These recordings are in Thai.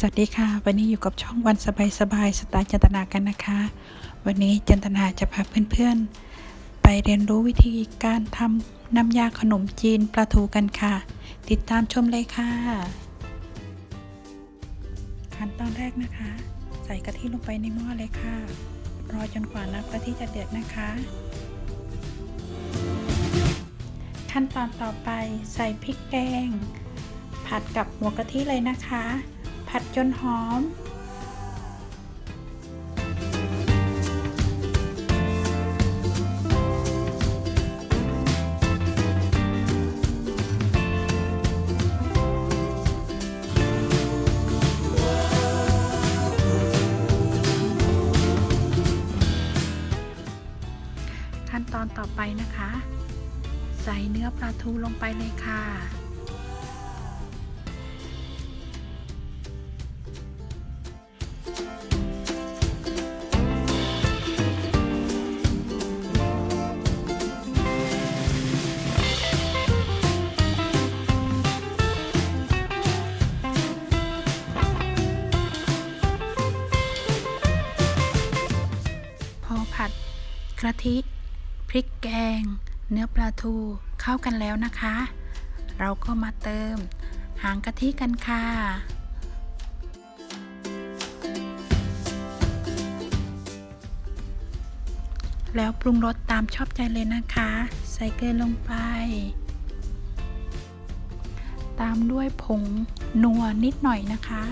สวัสดีค่ะ วันนี้อยู่กับช่องวันสบายสบายสไตล์จันตนากันนะคะ วันนี้จันตนาจะพาเพื่อนๆ ไปเรียนรู้วิธีการทำน้ำยาขนมจีนปลาทูกันค่ะ ติดตามชมเลยค่ะ ขั้นตอนแรกนะคะ ใส่กะทิลงไปในหม้อเลยค่ะ รอจนกว่าน้ำกะทิจะเดือดนะคะ ขั้นตอนต่อไปใส่พริกแดงผัดกับหัวกะทิเลยนะคะ ผัดจนหอม ขั้นตอนต่อไปนะคะ ใส่เนื้อปลาทูลงไปเลยค่ะ กะทิ พริกแกง เนื้อปลาทูเข้ากันแล้วนะคะ เราก็มาเติม หางกะทิกันค่ะแล้วปรุงรสตามชอบใจเลยนะคะ ใส่เกลือลงไป ตามด้วยผงนัวนิดหน่อยนะคะ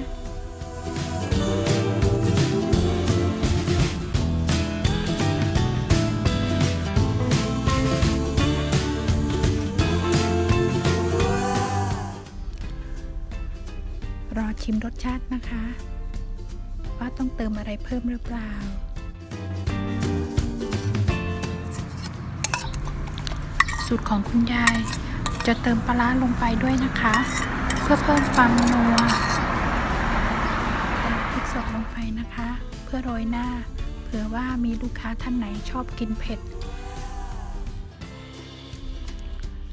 รอชิมรสชาตินะคะ ว่าต้องเติมอะไรเพิ่มหรือเปล่า สูตรของคุณยาย จะเติมปลาร้าลงไปด้วยนะคะ เพื่อเพิ่มความนัวพริกสดลงไปนะคะ เพื่อโรยหน้า เผื่อว่ามีลูกค้าท่านไหนชอบกินเผ็ด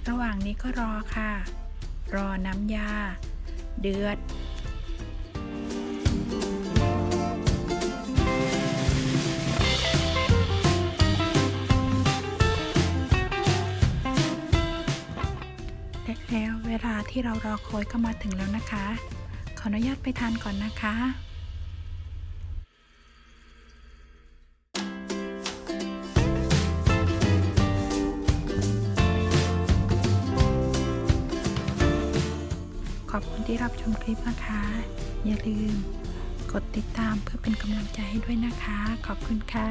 ระหว่างนี้ก็รอค่ะ รอน้ำยา เดือด ที่เรารอคอยก็มาถึงแล้วนะคะ ขออนุญาตไปทานก่อนนะคะขอบคุณที่รับชมคลิปนะคะ อย่าลืม กดติดตามเพื่อเป็นกำลังใจให้ด้วยนะคะ ขอบคุณค่ะ